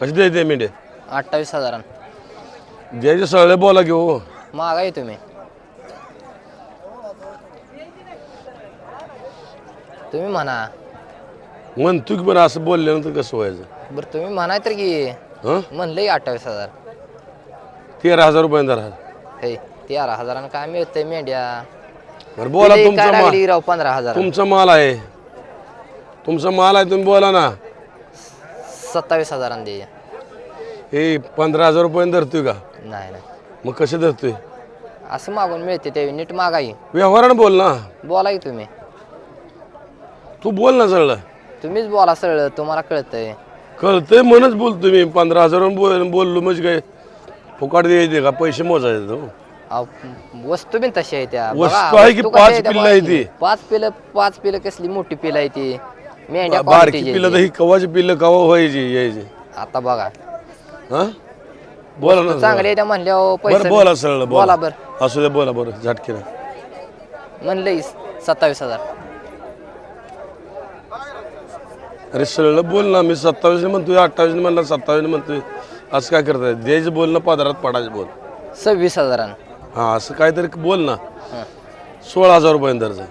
कशी द्यायचे मेंढे अठ्ठावीस हजारान द्यायचे सगळे बोला घेऊ मागा आहे तुम्ही तुम्ही म्हणा. म्हणतो की पण असं बोलल्यानंतर कसं व्हायचं? बरं तुम्ही म्हणाय तर की. हं? म्हणलंय अठ्ठावीस हजार. तेरा हजार रुपये दर हे तेरा हजारानं काय मिळतंय मेंढ्या? बरं बोला तुमचा माल लागली राव पंधरा हजार. तुमचा माल आहे. तुमचा माल आहे तुम्ही बोला ना. सत्तावीस हजारानं दे हे पंधरा हजार रुपये धरतोय का? नाही नाही. मग कसे धरतोय? असं मागून मिळते ते नीट मागाई व्यवहारानं बोल ना. बोला की तुम्ही. तू बोल ना सगळं तुम्हीच बोला सरळ तुम्हाला कळतंय. कळतंय म्हणून बोलतो मी. पंधरा हजार बोल बोललो म्हणजे काय? फुकाट द्यायचे का? पैसे मोजायचे तो अहो, वस्तू बी तशी आहे त्या. वस्तू बघा, आहे की वस्तू पाच त्या पिल्लं आहे बघा. ती? पाच पिलं पाच पिलं कसली मोठी पिलं आहे ती. मेंढ्या बारकी ची पिल्लं तर आहे ही कवाची पिल्लं कवा व्हायची यायची. आता बघा. हा? बोला ना चांगले त्या म्हणल्यावर बरं पैसे बोला सरळ बोला. बोला बर. असू दे बोला बरं झटकीनं म्हणलंय सत्तावीस हजार. अरे सरळ बोल ना मी सत्तावीस म्हणतोय अठ्ठावीस म्हणला सत्तावीस म्हणतोय. असं काय करताय? द्यायचं बोल ना पदरात पडायचं बोल. सव्वीस हजारानं. हा असं काहीतरी बोल ना. सोळा हजार रुपयांदरचं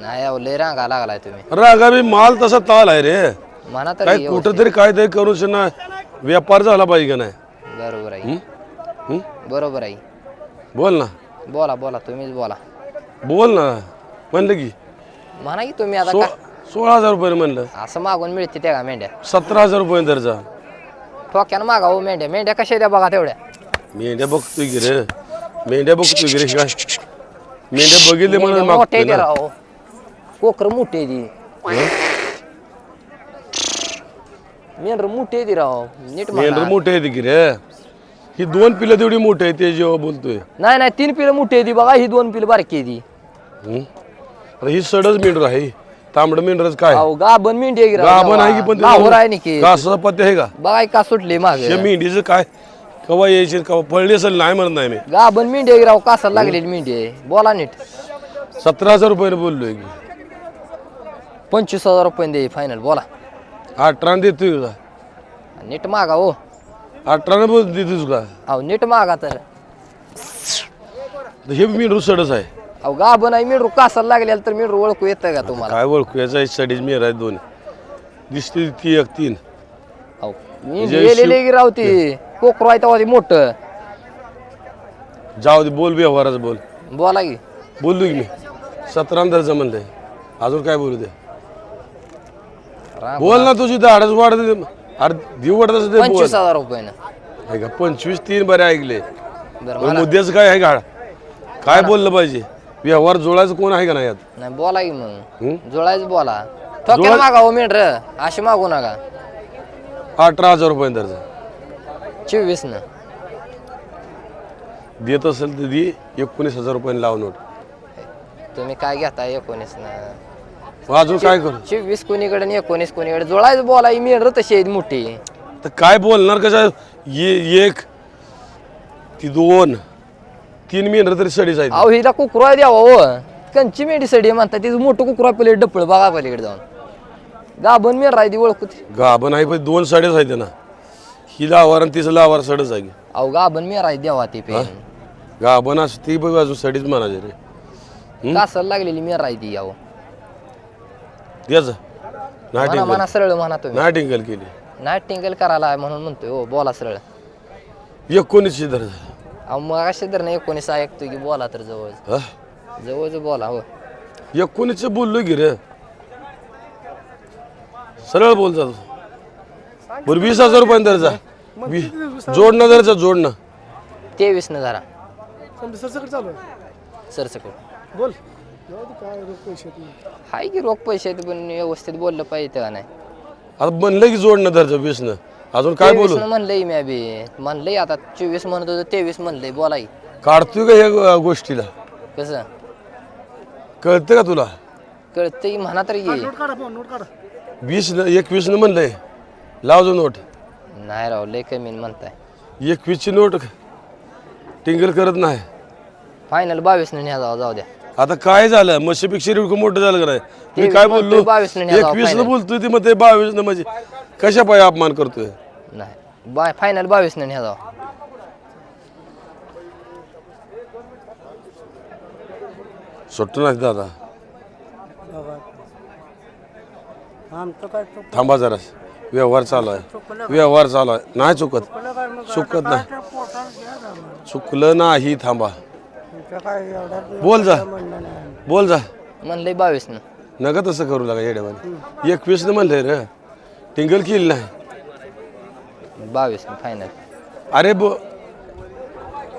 नाही अहो लय रांगा लागलाय तुम्ही. रागा बी माल तसा ताल आहे रे. म्हणा काय तरी कुठं तरी काहीतरी करून ना व्यापार झाला पाहिजे का नाही? बरोबर आहे. हं? बरोबर आहे. बोल ना. बोला बोला तुम्हीच बोला. बोल ना. म्हणलं की. म्हणा की तुम्ही आता सो सोळा हजार रुपये म्हणलं. असं मागून मिळते त्या का मेंढ्या? सतरा हजार रुपये दरचा ठोक्यानं मागा हो मेंढ्या. मेंढ्या कशा त्या बघा तेवढ्या. मेंढ्या बघतोय की रे. मेंढ्या बघतोय की रे. काय मेंढ्या बघितले म्हणून मेंढ्या मागतोय ना. राव कोकर मोठे आहे ती मेंढर मोठे आहे ती राव. नीट मेंढर म्हणा. मोठे आहेत की रे? ही दोन पिलं तेवढी मोठी आहे ते जेव्हा बोलतोय. नाही नाही तीन पिलं मोठी आहे ती बघा ही दोन पिलं बारकी आहे ती. हं? आता ही सडच मेंढर आहे. तांबड मेंढरच काय? अहो गाभण मेंढी आहे की राव. गाभण आहे. की पण लाहोर आहे नि की. कासा पत्ते आहे का? बघा ही का सुटली माग. या मेंढीचं काय? कवा यायची कवा पडली असेल नाही म्हणत नाही मी. गाभण मेंढी आहे की राव कासाला लागलेली मेंढी आहे. बोला नीट. सतरा हजार रुपयाने बोललोय की पंचवीस हजार रुपये दे फायनल बोला. अठरा देतोय का नीट मागा हो. अठराने बोल देतोस का अहो नीट मागा तर. हे मेंढरू सडच आहे. अहो गाभण आहे मेंढरू कासाला लागलेला तर मेंढरू ओळखू येतं का तुम्हाला? काय ओळखू याचा सडीच मेर आहे दोन दिसते ती एक तीन. अहो म्हणजे मेंढी शिव- गेलेली राव ती. कोकरू आहे तेव्हा ती मोठं. जाऊ दे बोल व्यवहाराचं बोल. बोला की. बोललो की मी. सतरा दर्जा म्हणलंय. अजून काय बोलू दे. बोल ना तुझी दाडच वाढत अरे देऊ वाटत असं ते बोल. पंचवीस हजार रुपयानं आहे का पंचवीस तीन बरे ऐकले. बरं मग मला मुद्द्याचं काय आहे का काय बोललं पाहिजे? व्यवहार जोडायचं कोण आहे का नाही यात? नाही बोला की मग? जुळायच बोला. ठोक्याला मागा हो मेंढर. अशी मागू नका. अठरा हजार रुपये दर्जा चोवीस न. देत असेल तर दे एकोणीस हजार रुपये लाव नोट. तुम्ही काय घेता एकोणीस न? अजून काय करू? चोवीस कोणीकडे आणि एकोणीस कोणीकडे. जुळायच बोला ही मेंढर तशी आहेत मोठी. तर काय बोलणार कसं ये एक ती दोन तीन मेंढर तरी सडीच आहेत. अहो हिला कुकरा द्यावा हो. कंची मेंढी सडी म्हणतात तिचं मोठं कुकरा पहिले डपळ बघा पलीकडे जाऊन. गाभण मेंढर आहे ती ओळखू ती गाभण आहे पण दोन साडेच आहेत ना. ही लावार आणि तिचं लावार सडच आहे. अहो गाभण मेंढर आहे द्यावा ती पेन गाभण असं ती बघ अजून सडीच म्हणायचे रे. कासाला लागलेली मेंढर आहे ती यावं म्हणा नाटिंगल म्हणा सरळ म्हणा तुम्ही. नाटिंगल केली. नाईट टिंगल करायला आहे म्हणून म्हणतोय हो बोला सरळ. एकोणीसशे दर्जा अहो मग असे तर नाही एकोणीस ऐकतोय की बोला तर जवळ. हा? जवळ बोला हो. एकोणीसशे बोललो की रे. सरळ बोल जातो बरं वीस हजार रुपये दर्जा वी- जोडणं दर्जा जोडणं. तेवीस न जरा समजा सरसकट चालू आहे. सरसकट. बोल. जाऊ दे काय रोख पैसे. हाय की रोख पैसे आहेत पण व्यवस्थित बोललं पाहिजे का नाही. आता म्हणलं की जोडणं दर्जा वीसनं. अजून काय बोलू? तेवीस म्हणलंय मी अभि. म्हणलंय आता चोवीस म्हणत होतो तेवीस म्हणलंय बोला की. काढतोय का ह्या गोष्टीला? कसं? कळतं का तुला? कळतंय की म्हणा तरी की. नोट काढा फोन नोट काढा. वीस न एकवीसनं म्हणलंय. लाव जो नोट. नाही राव लय कमी म्हणताय. एकवीसची नोट टिंगल करत नाही. फायनल बावीस न न्या जाऊ जाऊ द्या. आता काय झालं? मशीपेक्षा रिडकं मोठं झालं का नाही? मी काय बोललो? एकवीस final. बोलतोय ती मग ते बावीस म्हणजे कशा पाय अपमान करतोय? नाही. बाय फायनल बावीस ने सुट्ट नाही दादा. आमचं काय चुक थांबा जरा. व्यवहार चालू आहे. व्यवहार चालू आहे. नाही चुकत. चुकत नाही. चुकलं नाही थांबा. काय बोल जा. बोल जा. म्हणलंय बावीस न नका तसं करू लागा येड्यावानी. एकवीसनं म्हणलंय रे. टिंगल केली नाही. बावीस न फायनल अरे बो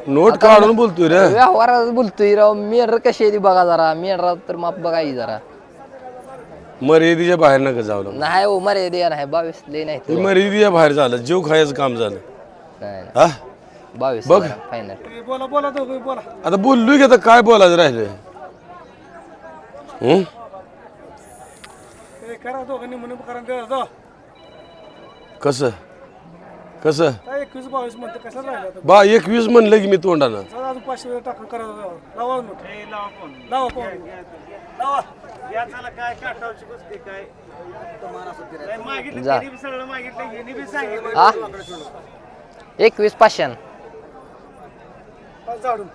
नोट काढून बोलतोय रे. व्यवहारात बोलतोय राव. मेर कशी आहे ती बघा जरा. मेर तर माप बघा जरा. मर्यादेच्या बाहेर नका जाऊ लागू. नाही हो मर्यादा नाही. बावीस लय नाही हे मर्यादेच्या बाहेर झालं. जीव खायचं काम झालं. नाही. हा? बावीस बघ. फायनल बोला बोला दोघं बोला. आता बोललोय की आता काय बोलायचं राहिलं? हं? हे करा दोघांनी म्हणून करा द्या जा कसं? कसं? काय एकवीस बावीस म्हणते कशाला राहिलं आता? बा एकवीस म्हणलं की मी तोंडानं. चला अजून पाचशे टाकून करा जावा. लावा नोट लावा कोण लावा कोण लावा. जा. हा? एकवीस पाचशे पाच झाडून